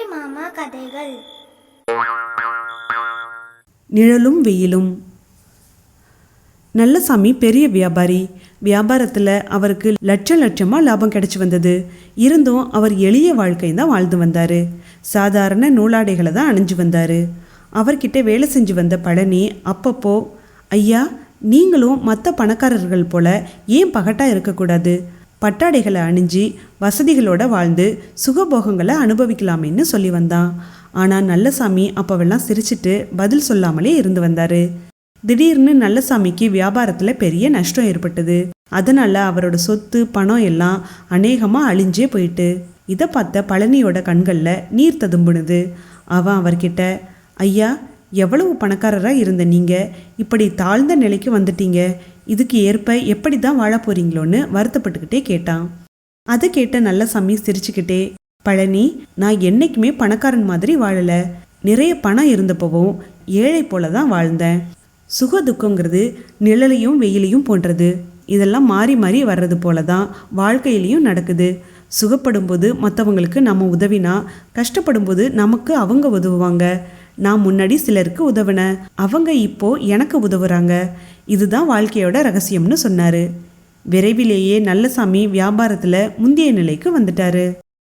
அம்புலி மாமா கதைகள். நிழலும் வெயிலும். நல்லசாமி பெரிய வியாபாரி. வியாபாரத்தில் அவருக்கு லட்ச லட்சமாக லாபம் கிடச்சி வந்தது. இருந்தும் அவர் எளிய வாழ்க்கை தான் வாழ்ந்து வந்தார். சாதாரண நூலாடைகளை தான் அணிஞ்சு வந்தார். அவர்கிட்ட வேலை செஞ்சு வந்த பழனி அப்பப்போ ஐயா நீங்களும் மற்ற பணக்காரர்கள் போல ஏன் பகட்டா இருக்கக்கூடாது? பட்டாடைகளை அணிஞ்சு வசதிகளோட வாழ்ந்து சுகபோகங்களை அனுபவிக்கலாமேன்னு சொல்லி வந்தான். ஆனால் நல்லசாமி அப்போவெல்லாம் சிரிச்சிட்டு பதில் சொல்லாமலே இருந்து வந்தார். திடீர்னு நல்லசாமிக்கு வியாபாரத்தில் பெரிய நஷ்டம் ஏற்பட்டது. அதனால் அவரோட சொத்து பணம் எல்லாம் அநேகமாக அழிஞ்சே போயிட்டு இதை பார்த்த பழனியோட கண்களில் நீர் ததும்புனுது. அவன் அவர்கிட்ட ஐயா எவ்வளவு பணக்காரராக இருந்த நீங்கள் இப்படி தாழ்ந்த நிலைக்கு வந்துட்டீங்க. இதுக்கு ஏற்ப எப்படி தான் வாழ போறீங்களோன்னு வருத்தப்பட்டுக்கிட்டே கேட்டான். அதை கேட்ட நல்ல சாமி சிரிச்சுக்கிட்டே பழனி நான் என்றைக்குமே பணக்காரன் மாதிரி வாழலை. நிறைய பணம் இருந்தப்பவும் ஏழை போல தான் வாழ்ந்தேன். சுக துக்கங்கிறது நிழலையும் வெயிலையும் போன்றது. இதெல்லாம் மாறி மாறி வர்றது போல தான் வாழ்க்கையிலையும் நடக்குது. சுகப்படும்போது மற்றவங்களுக்கு நம்ம உதவினா கஷ்டப்படும்போது நமக்கு அவங்க உதவுவாங்க. நான் முன்னாடி சிலருக்கு உதவினேன் அவங்க இப்போ எனக்கு உதவுறாங்க. இதுதான் வாழ்க்கையோட ரகசியம்னு சொன்னாரு. விரைவிலேயே நல்லசாமி வியாபாரத்தில் முந்தைய நிலைக்கு வந்துட்டாரு.